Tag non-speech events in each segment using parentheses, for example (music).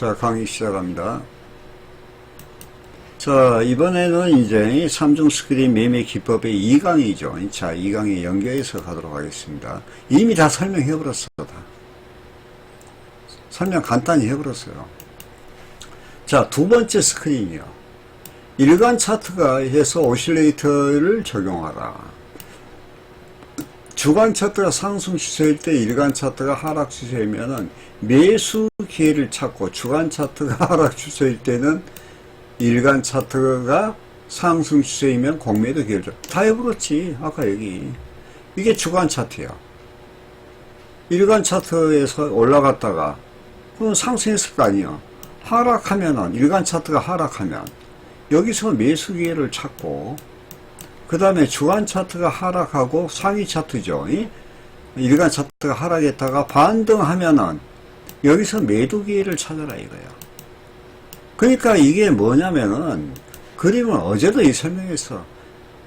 자, 강의 시작합니다. 자, 이번에는 이제 삼중 스크린 매매 기법의 2강이죠. 자, 2강에 연결해서 가도록 하겠습니다. 이미 다 설명해 버렸어, 다. 설명 간단히 해 버렸어요. 자, 두 번째 스크린이요. 일간 차트가 해서 오실레이터를 적용하라. 주간 차트가 상승 추세일 때 일간 차트가 하락 추세이면은 매수 기회를 찾고 주간 차트가 (laughs) 하락 추세일 때는 일간 차트가 상승 추세이면 공매도 기회를 줘. 다 해버렸지. 아까 여기. 이게 주간 차트야. 일간 차트에서 올라갔다가 그럼 상승했을 거 아니야. 하락하면은 일간 차트가 하락하면 여기서 매수 기회를 찾고 그 다음에 주간 차트가 하락하고 상위 차트죠. 이? 일간 차트가 하락했다가 반등하면은 여기서 매도 기회를 찾아라 이거야. 그러니까 이게 뭐냐면은 그림은 어제도 이 설명했어.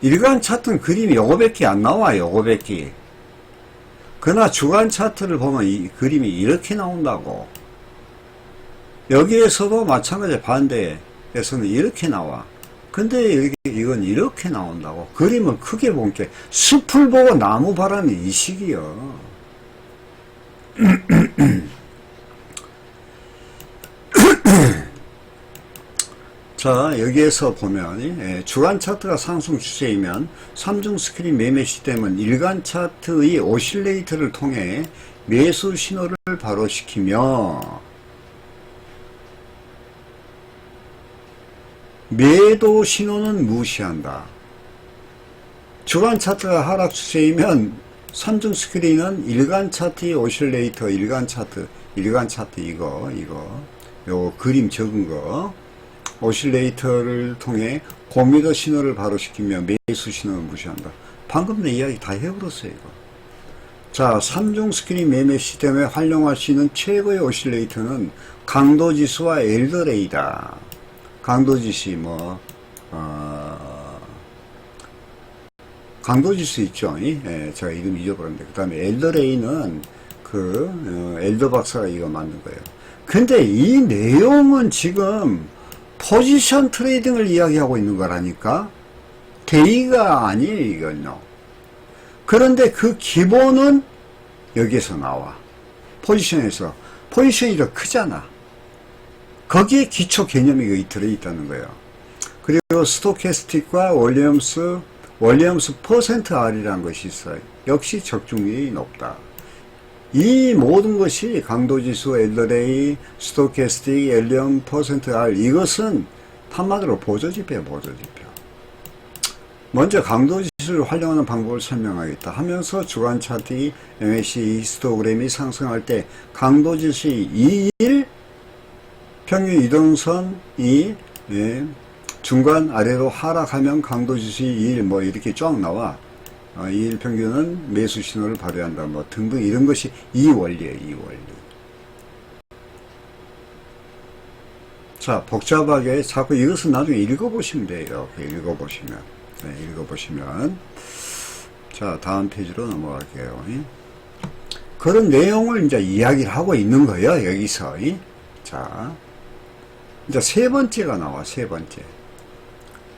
일간 차트는 그림이 요거밖에 안 나와 요거밖에. 그러나 주간 차트를 보면 이 그림이 이렇게 나온다고. 여기에서도 마찬가지 반대에서는 이렇게 나와. 근데 여기 이건 이렇게 나온다고. 그림은 크게 본게 숲을 보고 나무 바라는 이 식이요. (clears throat) 자, 여기에서 보면, 예, 주간 차트가 상승 추세이면, 삼중 스크린 매매 시스템은 일간 차트의 오실레이터를 통해 매수 신호를 발호시키며, 매도 신호는 무시한다. 주간 차트가 하락 추세이면, 삼중 스크린은 일간 차트의 오실레이터, 일간 차트, 일간 차트 이거, 이거, 요 그림 적은 거, 오실레이터를 통해 고미도 신호를 발호시키며 매수 신호를 무시한다. 방금 내 이야기 다 해버렸어요, 이거. 자, 삼중 스크린 매매 시스템에 활용할 수 있는 최고의 오실레이터는 강도지수와 엘더레이다. 강도지수, 뭐, 어, 강도지수 있죠? 이? 예, 제가 이름 잊어버렸는데. 그 다음에 엘더레이는 그, 어, 엘더 박사가 이거 만든 거예요. 근데 이 내용은 지금 포지션 트레이딩을 이야기하고 있는 거라니까? 데이가 아니에요 이건요. 그런데 그 기본은 여기에서 나와. 포지션에서. 포지션이 더 크잖아. 거기에 기초 개념이 들어있다는 거예요. 그리고 스토캐스틱과 월리엄스 월리엄스 퍼센트 R이라는 것이 있어요. 역시 적중률이 높다 이 모든 것이 강도지수, 엘더레이, 스토캐스틱, 엘리엄, 퍼센트 R 이것은 한마디로 보조지표야 보조지표. 먼저 강도지수를 활용하는 방법을 설명하겠다 하면서 주간 차트 MACD 히스토그램이 상승할 때 강도지수의 2일 평균 이동선이 예, 중간 아래로 하락하면 강도지수의 2일 뭐 이렇게 쫙 나와. 어, 2일 평균은 매수 신호를 발휘한다. 뭐 등등 이런 것이 이 원리예요. 이 원리. 자, 복잡하게 자꾸 이것은 나중에 읽어보시면 돼요. 읽어보시면. 네, 읽어보시면. 자, 다음 페이지로 넘어갈게요. 그런 내용을 이제 이야기를 하고 있는 거예요. 여기서. 자, 이제 세 번째가 나와. 세 번째.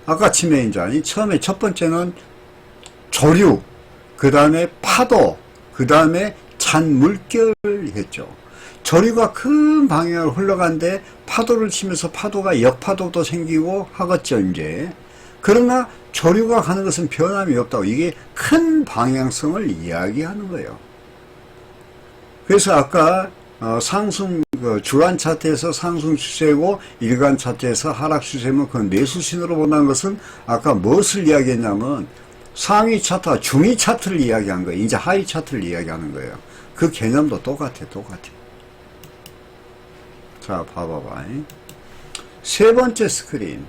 아까 치면 이제 처음에 첫 번째는 조류, 그 다음에 파도, 그 다음에 찬 물결 했죠. 조류가 큰 방향으로 흘러가는데 파도를 치면서 파도가 역파도도 생기고 하겠죠, 이제. 그러나 조류가 가는 것은 변함이 없다고. 이게 큰 방향성을 이야기하는 거예요. 그래서 아까 어, 상승 그 주간 차트에서 상승 추세고 일간 차트에서 하락 추세면 그 매수 신호로 본다는 것은 아까 무엇을 이야기했냐면 상위 차트와 중위 차트를 이야기한 거예요. 이제 하위 차트를 이야기하는 거예요. 그 개념도 똑같아, 똑같아. 자, 봐봐봐. 세 번째 스크린.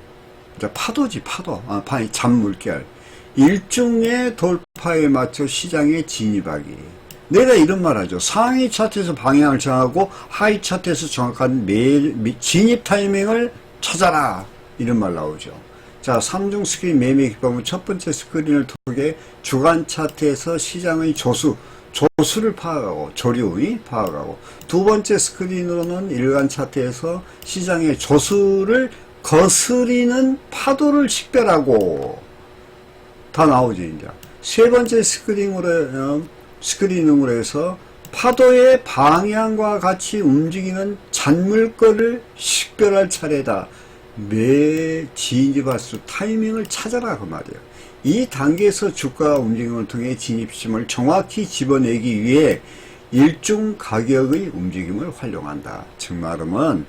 파도지, 파도. 아, 잔물결. 일종의 돌파에 맞춰 시장에 진입하기. 내가 이런 말 하죠. 상위 차트에서 방향을 정하고 하위 차트에서 정확한 매, 진입 타이밍을 찾아라. 이런 말 나오죠. 자, 3중 스크린 매매 기법은 첫 번째 스크린을 통해 주간 차트에서 시장의 조수, 조수를 파악하고 조류의 파악하고 두 번째 스크린으로는 일간 차트에서 시장의 조수를 거스리는 파도를 식별하고 다 나오지 이제 세 번째 스크린으로 어, 스크린으로 해서 파도의 방향과 같이 움직이는 잔물거를 식별할 차례다. 매 진입할수 타이밍을 찾아라 그 말이야. 이 단계에서 주가 움직임을 통해 진입심을 정확히 집어내기 위해 일중 가격의 움직임을 활용한다. 즉 말하면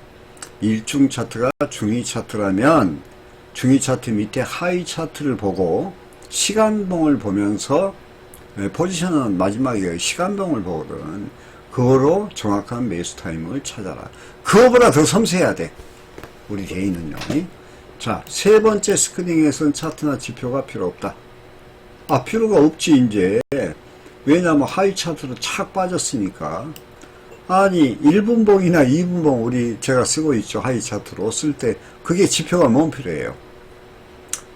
일중 차트가 중위 차트라면 중위 차트 밑에 하위 차트를 보고 시간봉을 보면서 예, 포지션은 마지막에 시간봉을 보거든. 그거로 정확한 매수 타이밍을 찾아라. 그거보다 더 섬세해야 돼. 우리 개인은요. 자, 세 번째 스크린에서는 차트나 지표가 필요 없다. 아, 필요가 없지, 이제. 왜냐면 하이 차트로 착 빠졌으니까. 아니, 1분봉이나 2분봉 우리 제가 쓰고 있죠. 하이 차트로 쓸 때. 그게 지표가 뭔 필요해요?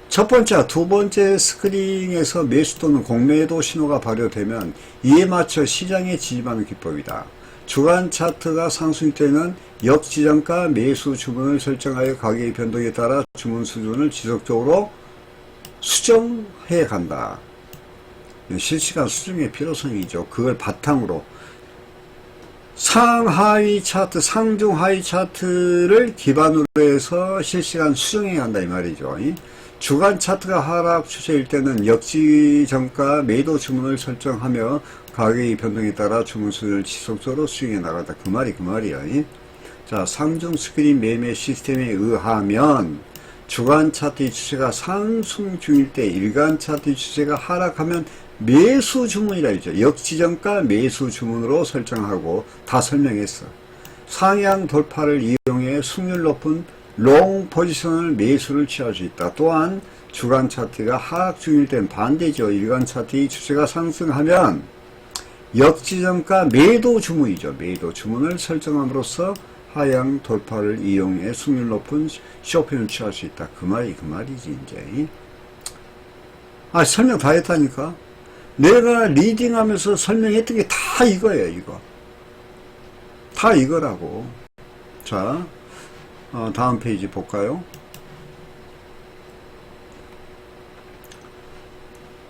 첫 번째, 두 번째 스크린에서 매수 또는 공매도 신호가 발효되면 이에 맞춰 시장에 진입하는 기법이다. 주간 차트가 상승 때는 역지정가 매수 주문을 설정하여 가격의 변동에 따라 주문 수준을 지속적으로 수정해 간다. 실시간 수정의 필요성이죠. 그걸 바탕으로 상하위 차트, 상중하위 차트를 기반으로 해서 실시간 수정해 간다 이 말이죠. 주간 차트가 하락 추세일 때는 역지정가 매도 주문을 설정하며 가격의 변동에 따라 주문 수준을 지속적으로 수행해 나간다. 그 말이 그 말이야. 자, 상중 스크린 매매 시스템에 의하면 주간 차트의 추세가 상승 중일 때 일간 차트의 추세가 하락하면 매수 주문이라 했죠. 역지정가 매수 주문으로 설정하고 다 설명했어. 상향 돌파를 이용해 승률 높은 롱 포지션을 매수를 취할 수 있다. 또한 주간 차트가 하락 중일 땐 반대죠. 일간 차트의 추세가 상승하면 역지정가 매도 주문이죠. 매도 주문을 설정함으로써 하향 돌파를 이용해 승률 높은 쇼핑을 취할 수 있다. 그 말이 그 말이지 이제. 아 설명 다 했다니까. 내가 리딩하면서 설명했던 게 다 이거예요. 이거. 다 이거라고. 자, 어, 다음 페이지 볼까요?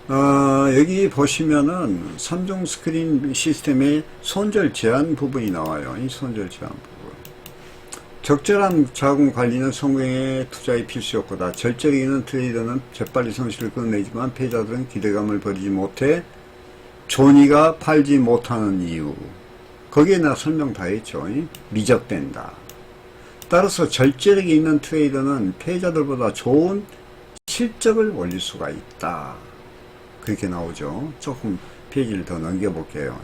어, 여기 보시면은 삼종 스크린 시스템의 손절 제한 부분이 나와요. 이 손절 제한 부분. 적절한 자금 관리는 성공의 투자의 필수 요건다. 절제력 있는 트레이더는 재빨리 손실을 끊어내지만 패자들은 기대감을 버리지 못해 존이가 팔지 못하는 이유. 거기에 나 설명 다 했죠. 미적된다. 따라서 절제력이 있는 트레이더는 패자들보다 좋은 실적을 올릴 수가 있다. 그렇게 나오죠. 조금 페이지를 더 넘겨볼게요.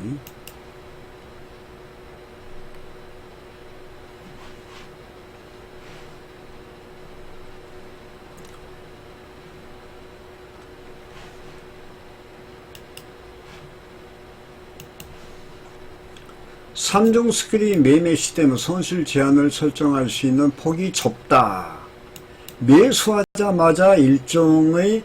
삼종 스크린 매매 시스템은 손실 제한을 설정할 수 있는 폭이 좁다. 매수하자마자 일종의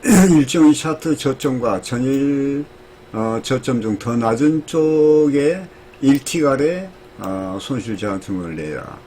(clears throat) 일종의 차트 저점과 전일 어, 저점 중 더 낮은 쪽에 1티갈의 어, 손실 제한 틈을 내라.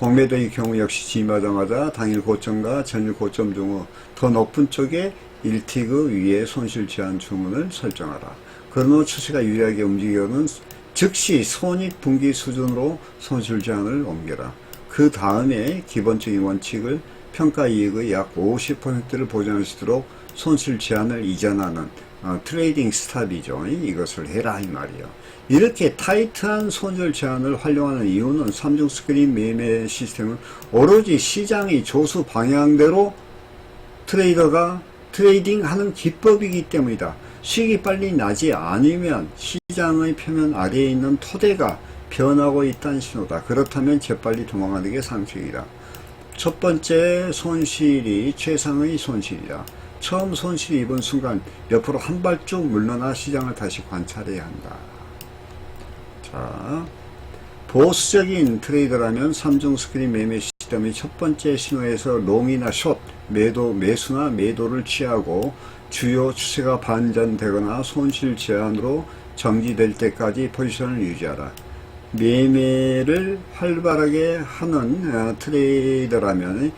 공매도의 경우 역시 진입하자마자 당일 고점과 전일 고점 중더 높은 쪽에 1티그 위에 손실 제한 주문을 설정하라. 그런 후 추세가 유리하게 움직여는 즉시 손익 분기 수준으로 손실 제한을 옮겨라. 그 다음에 기본적인 원칙을 평가 이익의 약 50%를 보장할 수 있도록 손실 제한을 이전하는 어, 트레이딩 스탑이죠. 이것을 해라 이 말이요. 이렇게 타이트한 손절 제한을 활용하는 이유는 삼중 스크린 매매 시스템은 오로지 시장의 조수 방향대로 트레이더가 트레이딩하는 기법이기 때문이다. 수익이 빨리 나지 않으면 시장의 표면 아래에 있는 토대가 변하고 있다는 신호다. 그렇다면 재빨리 도망가는 게 상식이다. 첫 번째 손실이 최상의 손실이다. 처음 손실이 입은 순간 옆으로 한 발쭉 물러나 시장을 다시 관찰해야 한다. 자, 보수적인 트레이더라면 삼중 스크린 매매 시스템의 첫 번째 신호에서 롱이나 숏, 매도, 매수나 매도를 취하고 주요 추세가 반전되거나 손실 제한으로 정지될 때까지 포지션을 유지하라. 매매를 활발하게 하는 어, 트레이더라면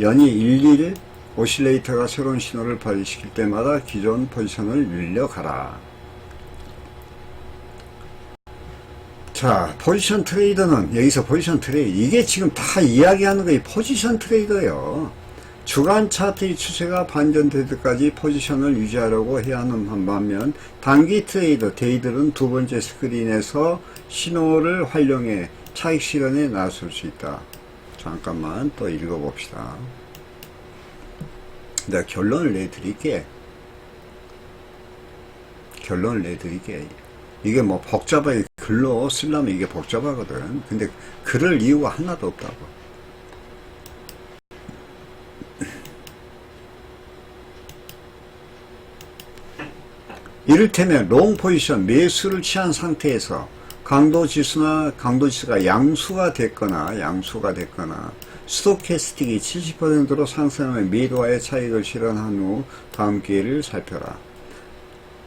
연이 1, 2일 오실레이터가 새로운 신호를 발휘시킬 때마다 기존 포지션을 늘려가라. 자, 포지션 트레이더는 여기서 포지션 트레이더 이게 지금 다 이야기하는 게 포지션 트레이더예요. 주간 차트의 추세가 반전될 때까지 포지션을 유지하려고 해야 하는 반면 단기 트레이더 데이들은 두 번째 스크린에서 신호를 활용해 차익 실현에 나설 수 있다. 잠깐만 또 읽어봅시다. 내가 결론을 내드릴게. 결론을 내드릴게. 이게 뭐 복잡하게 글로 쓰려면 이게 복잡하거든. 근데 그럴 이유가 하나도 없다고. 이를테면 롱 포지션 매수를 취한 상태에서 강도 지수나 강도 지수가 양수가 됐거나 양수가 됐거나 스토캐스틱이 70%로 상승하며 미도와의 차익을 실현한 후 다음 기회를 살펴라.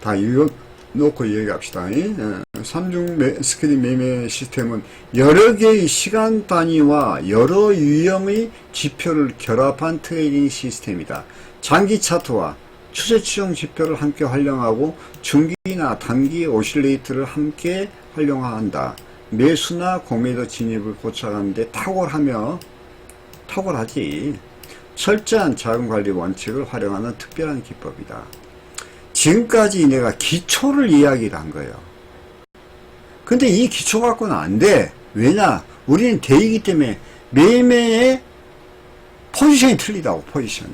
다 이거 놓고 얘기합시다. 예? 3중 스크린 매매 시스템은 여러 개의 시간 단위와 여러 유형의 지표를 결합한 트레이딩 시스템이다. 장기 차트와 추세 추정 지표를 함께 활용하고 중기나 단기 오실레이트를 함께 활용한다. 매수나 공매도 진입을 포착하는데 탁월하며 탁월하지. 철저한 자금 관리 원칙을 활용하는 특별한 기법이다. 지금까지 내가 기초를 이야기를 한 거예요. 근데 이 기초 갖고는 안 돼. 왜냐? 우리는 대이기 때문에 매매의 포지션이 틀리다고, 포지션이.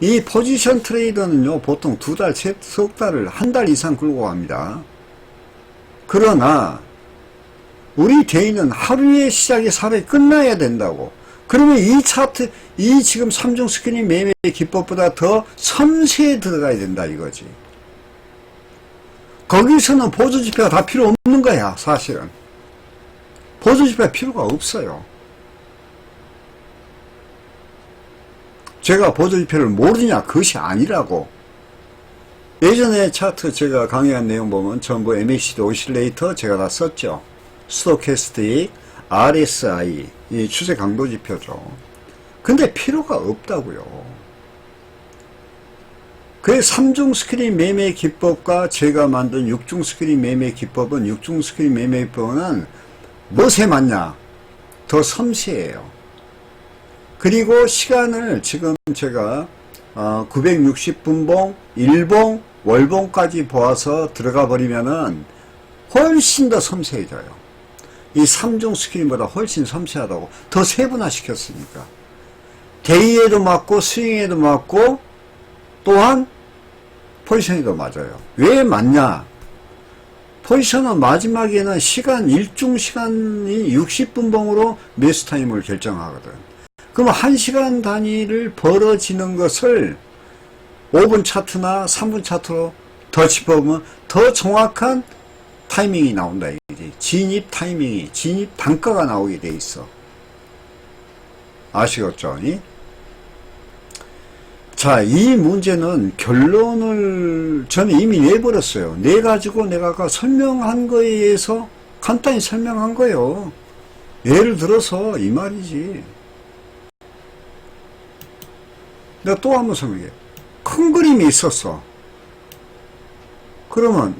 이 포지션 트레이더는요, 보통 두 달, 세, 석 달을 한 달 이상 끌고 갑니다. 그러나, 우리 대인은 하루의 시작이 사회 끝나야 된다고. 그러면 이 차트, 이 지금 3중 스크린 매매 기법보다 더 섬세에 들어가야 된다 이거지. 거기서는 보조지표가 다 필요 없는 거야, 사실은. 보조지표가 필요가 없어요. 제가 보조지표를 모르냐, 그것이 아니라고. 예전에 차트 제가 강의한 내용 보면 전부 MACD 오실레이터 제가 다 썼죠. 스토캐스틱, RSI, 이 추세 강도 지표죠. 근데 필요가 없다고요. 그 3중 스크린 매매 기법과 제가 만든 6중 스크린 매매 기법은 6중 스크린 매매 기법은 무엇에 맞냐? 더 섬세해요. 그리고 시간을 지금 제가 960분봉, 일봉, 월봉까지 보아서 들어가 버리면은 훨씬 더 섬세해져요. 이 3중 스크린보다 훨씬 섬세하다고 더 세분화 시켰으니까 데이에도 맞고 스윙에도 맞고 또한 포지션에도 맞아요. 왜 맞냐? 포지션은 마지막에는 시간 일중 시간이 60분 봉으로 매수 타임을 결정하거든. 그럼 1시간 단위를 벌어지는 것을 5분 차트나 3분 차트로 더 짚어보면 더 정확한 타이밍이 나온다. 진입 타이밍이, 진입 단가가 나오게 돼 있어. 아시겠죠? 이? 자, 이 문제는 결론을 저는 이미 내버렸어요. 내 가지고 내가 아까 설명한 거에 의해서 간단히 설명한 거예요. 예를 들어서 이 말이지. 내가 또 한 번 설명해. 큰 그림이 있었어. 그러면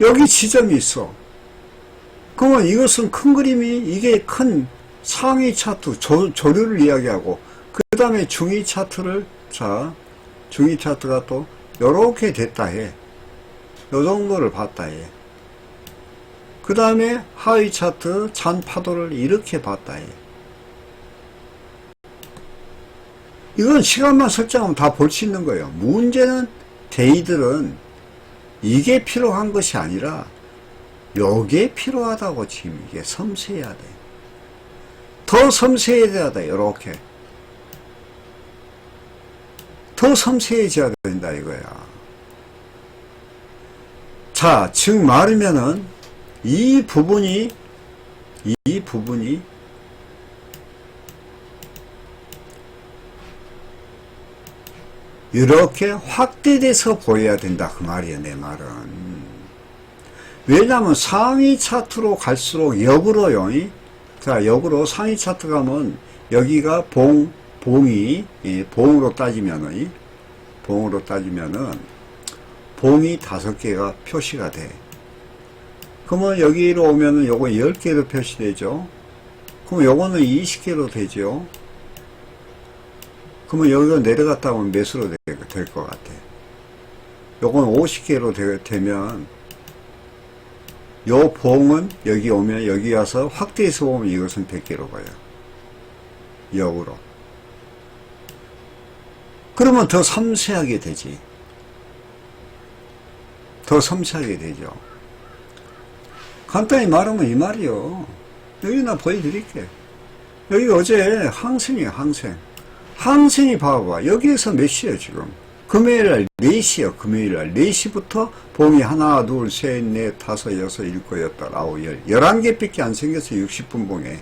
여기 지점이 있어. 그러면 이것은 큰 그림이 이게 큰 상위 차트 조, 조류를 이야기하고 그 다음에 중위 차트를 자 중위 차트가 또 요렇게 됐다 해. 요 정도를 봤다 해. 그 다음에 하위 차트 잔 파도를 이렇게 봤다 해. 이건 시간만 설정하면 다 볼 수 있는 거예요. 문제는 데이들은 이게 필요한 것이 아니라 요게 필요하다고 지금 이게 섬세해야 돼. 더 섬세해져야 돼. 이렇게. 더 섬세해져야 된다 이거야. 자, 즉 말하면은 이 부분이 이 부분이 이렇게 확대돼서 보여야 된다 그 말이야 내 말은 왜냐하면 상위 차트로 갈수록 역으로요. 이? 자, 역으로 상위 차트 가면 여기가 봉, 봉이, 예, 봉으로 따지면은, 이? 봉으로 따지면은, 봉이 다섯 개가 표시가 돼. 그러면 여기로 오면은 요거 10개로 표시되죠. 그럼 요거는 20개로 되죠. 그러면 여기가 내려갔다 오면 몇으로 될 것 같아. 요건 50개로 되, 면 요 봉은 여기 오면 여기 와서 확대해서 보면 이것은 100개로 가요. 역으로. 그러면 더 섬세하게 되지. 더 섬세하게 되죠. 간단히 말하면 이 말이요. 여기 나 보여드릴게. 여기 어제 항생이에요, 항생. 항생이 봐봐. 여기에서 몇 시에요, 지금? 금요일 날 4시요, 금요일 날. 4시부터 봉이 하나, 둘, 셋, 넷, 다섯, 여섯, 일곱, 여덟, 아홉, 열. 11개밖에 안 생겼어, 60분 봉에.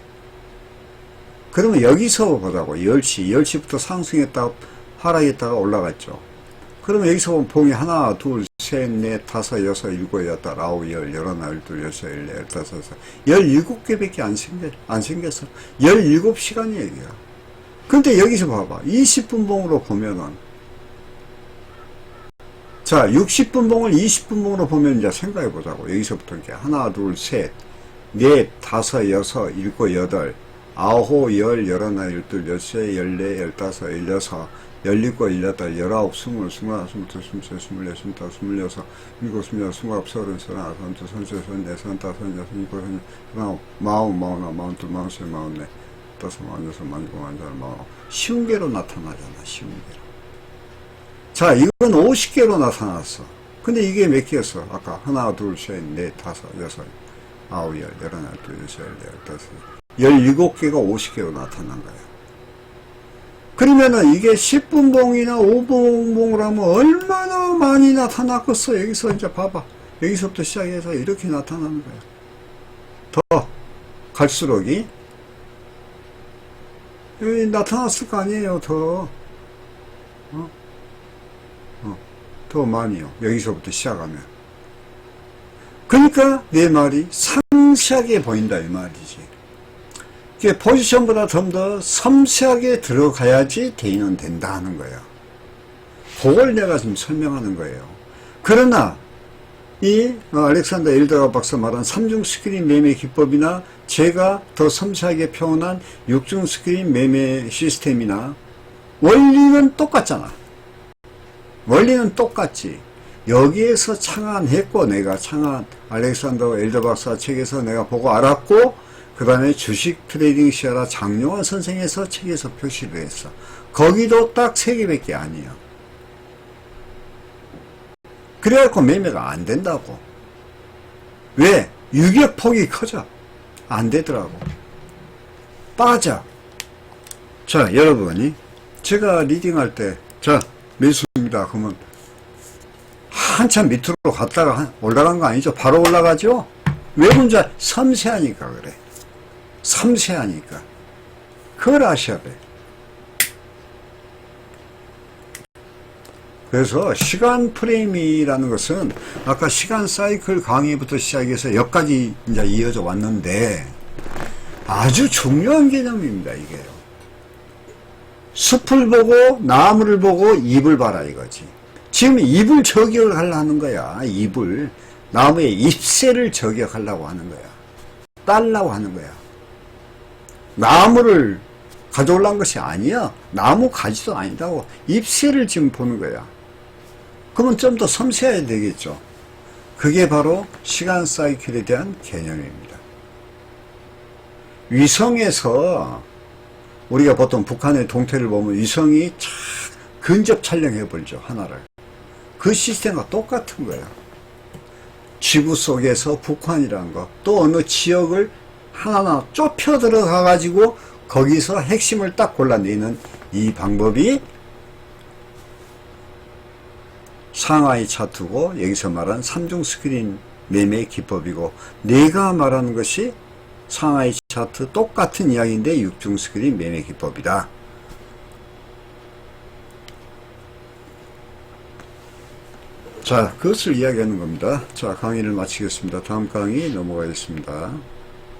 그러면 여기서 보자고. 10시, 10시부터 상승했다가 하락했다가 올라갔죠. 그러면 여기서 보면 봉이 하나, 둘, 셋, 넷, 다섯, 여섯, 일곱, 여덟, 아홉, 열, 열하나, 열둘, 열셋, 열네, 열다섯, 여섯, 열일곱 개밖에 안 생겼, 안 생겼어. 열일곱 시간이에요. 근데 여기서 봐봐. 20분 봉으로 보면은, 자, 60분 봉을 20분 봉으로 보면 이제 생각해 보자고. 여기서부터 이렇게 하나, 둘, 셋, 넷, 다섯, 여섯, 일곱, 여덟, 아홉, 열, 열하나, 열둘, 열세, 열네, 열다섯, 열여섯, 열일곱, 열여덟, 열아홉, 스물, 스물하나, 스물둘, 스물셋, 스물넷, 스물다섯, 스물여섯, 일곱, 스물여섯, 스물아홉, 서른, 서른하나, 서른둘, 서른셋, 서른넷, 서른다섯, 서른여섯, 일곱, 서른, 서른아홉, 마흔, 마흔하나, 마흔둘, 마흔셋, 마흔넷, 다섯, 마흔여섯, 마흔일곱, 마흔여덟, 마흔아홉. 쉬운 게로 나타나잖아, 쉬운 게로. 자, 이건 50개로 나타났어. 근데 이게 몇 개였어? 아까 하나, 둘, 셋, 넷, 다섯, 여섯, 아홉, 열, 열하나, 둘, 셋, 넷, 다섯, 열일곱 개가 50개로 나타난 거야. 그러면은 이게 10분 봉이나 5분 봉을 하면 얼마나 많이 나타났겠어. 여기서 이제 봐봐. 여기서부터 시작해서 이렇게 나타나는 거야. 더 갈수록이 나타났을 거 아니에요. 더. 어? 어, 더 많이요. 여기서부터 시작하면. 그러니까 내 말이 상세하게 보인다 이 말이지. 이게 포지션보다 좀 더 섬세하게 들어가야지 대인은 된다 하는 거예요. 그걸 내가 지금 설명하는 거예요. 그러나 이 어, 알렉산더 엘더가 박사 말한 3중 스크린 매매 기법이나 제가 더 섬세하게 표현한 6중 스크린 매매 시스템이나 원리는 똑같잖아. 원리는 똑같지. 여기에서 창안했고 내가 창안 알렉산더 엘더 박사 책에서 내가 보고 알았고 그 다음에 주식 트레이딩 시아라 장용원 선생에서 책에서 표시를 했어. 거기도 딱 세 개밖에 아니야. 그래갖고 매매가 안 된다고. 왜? 유격 폭이 커져. 안 되더라고. 빠져. 자, 여러분이 제가 리딩할 때, 자, 매수 입니다. 그러면 한참 밑으로 갔다가 한- 올라간 거 아니죠? 바로 올라가죠? 왜 혼자 섬세하니까 그래. 섬세하니까. 그걸 아셔야 돼. 그래서 시간 프레임이라는 것은 아까 시간 사이클 강의부터 시작해서 여기까지 이제 이어져 왔는데 아주 중요한 개념입니다, 이게요. 숲을 보고 나무를 보고 잎을 봐라 이거지. 지금 잎을 저격을 하려는 거야. 잎을 나무의 잎새를 저격하려고 하는 거야. 딸라고 하는 거야. 나무를 가져오려는 것이 아니야. 나무 가지도 아니다고. 잎새를 지금 보는 거야. 그러면 좀 더 섬세해야 되겠죠. 그게 바로 시간 사이클에 대한 개념입니다. 위성에서 우리가 보통 북한의 동태를 보면 위성이 착 근접 촬영해 버리죠. 하나를. 그 시스템과 똑같은 거예요. 지구 속에서 북한이라는 거, 또 어느 지역을 하나하나 좁혀 들어가 가지고 거기서 핵심을 딱 골라내는 이 방법이 상하이 차트고 여기서 말한 3중 스크린 매매 기법이고 내가 말하는 것이 상하이 차트 똑같은 이야기인데 6중 스크린 매매 기법이다. 자, 그것을 이야기하는 겁니다. 자, 강의를 마치겠습니다. 다음 강의 넘어가겠습니다.